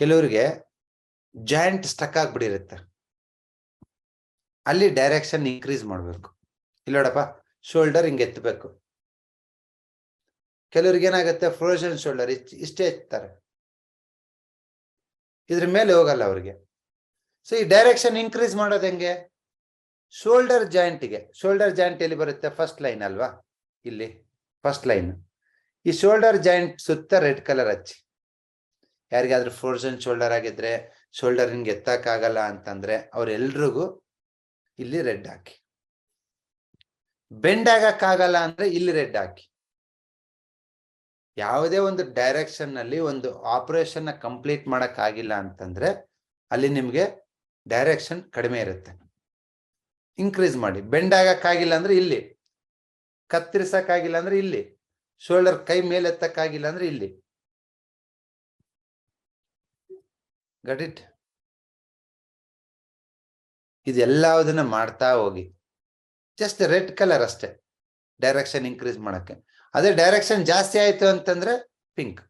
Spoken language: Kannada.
ಕೆಲವರಿಗೆ ಜಾಯಿಂಟ್ ಸ್ಟಕ್ ಆಗ್ಬಿಟ್ಟಿರುತ್ತೆ. ಅಲ್ಲಿ ಡೈರೆಕ್ಷನ್ ಇನ್ಕ್ರೀಸ್ ಮಾಡಬೇಕು. ಇಲ್ಲೋಡಪ್ಪ ಶೋಲ್ಡರ್ ಹಿಂಗೆ ಎತ್ತಬೇಕು ಕೆಲವ್ರಿಗೆ ಏನಾಗುತ್ತೆ ಫ್ರೋಜನ್ ಶೋಲ್ಡರ್ ಇಷ್ಟೇ ಎತ್ತಾರೆ. ಇದ್ರ ಮೇಲೆ ಹೋಗಲ್ಲ ಅವ್ರಿಗೆ. ಸೊ ಈ ಡೈರೆಕ್ಷನ್ ಇನ್ಕ್ರೀಸ್ ಮಾಡೋದು ಹೆಂಗೆ? ಶೋಲ್ಡರ್ ಜಾಯಿಂಟ್ಗೆ ಶೋಲ್ಡರ್ ಜಾಯಿಂಟ್ ಎಲ್ಲಿ ಬರುತ್ತೆ? ಫಸ್ಟ್ ಲೈನ್ ಅಲ್ವಾ? ಇಲ್ಲಿ ಫಸ್ಟ್ ಲೈನ್ ಈ ಶೋಲ್ಡರ್ ಜಾಯಿಂಟ್ ಸುತ್ತ ರೆಡ್ ಕಲರ್ ಹಚ್ಚಿ. ಯಾರಿಗಾದ್ರೂ ಫ್ರೋಜನ್ ಶೋಲ್ಡರ್ ಆಗಿದ್ರೆ ಶೋಲ್ಡರ್ ಹಿಂಗೆ ಎತ್ತಕ್ಕಾಗಲ್ಲ ಅಂತಂದ್ರೆ ಅವ್ರೆಲ್ರಿಗೂ ಇಲ್ಲಿ ರೆಡ್ ಹಾಕಿ. ಬೆಂಡ್ ಆಗಕ್ಕಾಗಲ್ಲ ಅಂದ್ರೆ ಇಲ್ಲಿ ರೆಡ್ ಹಾಕಿ. ಯಾವುದೇ ಒಂದು ಡೈರೆಕ್ಷನ್ನಲ್ಲಿ ಒಂದು ಆಪರೇಷನ್ನ ಕಂಪ್ಲೀಟ್ ಮಾಡಕ್ ಆಗಿಲ್ಲ ಅಂತಂದ್ರೆ ಅಲ್ಲಿ ನಿಮ್ಗೆ ಡೈರೆಕ್ಷನ್ ಕಡಿಮೆ ಇರುತ್ತೆ. ಇನ್ಕ್ರೀಸ್ ಮಾಡಿ. ಬೆಂಡ್ ಆಗಕ್ಕಾಗಿಲ್ಲ ಅಂದ್ರೆ ಇಲ್ಲಿ. ಕತ್ತರಿಸಕ್ಕಾಗಿಲ್ಲ ಅಂದ್ರೆ ಇಲ್ಲಿ. ಶೋಲ್ಡರ್ ಕೈ ಮೇಲೆ ಎತ್ತಕ್ಕಾಗಿಲ್ಲ ಅಂದ್ರೆ ಇಲ್ಲಿ. ಗಟ್ ಇಟ್ ಇದೆಲ್ಲದನ್ನ ಮಾಡ್ತಾ ಹೋಗಿ. ಜಸ್ಟ್ ರೆಡ್ ಕಲರ್ ಅಷ್ಟೇ. ಡೈರೆಕ್ಷನ್ ಇನ್ಕ್ರೀಸ್ ಮಾಡಕ್ಕೆ. ಅದೇ ಡೈರೆಕ್ಷನ್ ಜಾಸ್ತಿ ಆಯ್ತು ಅಂತಂದ್ರೆ ಪಿಂಕ್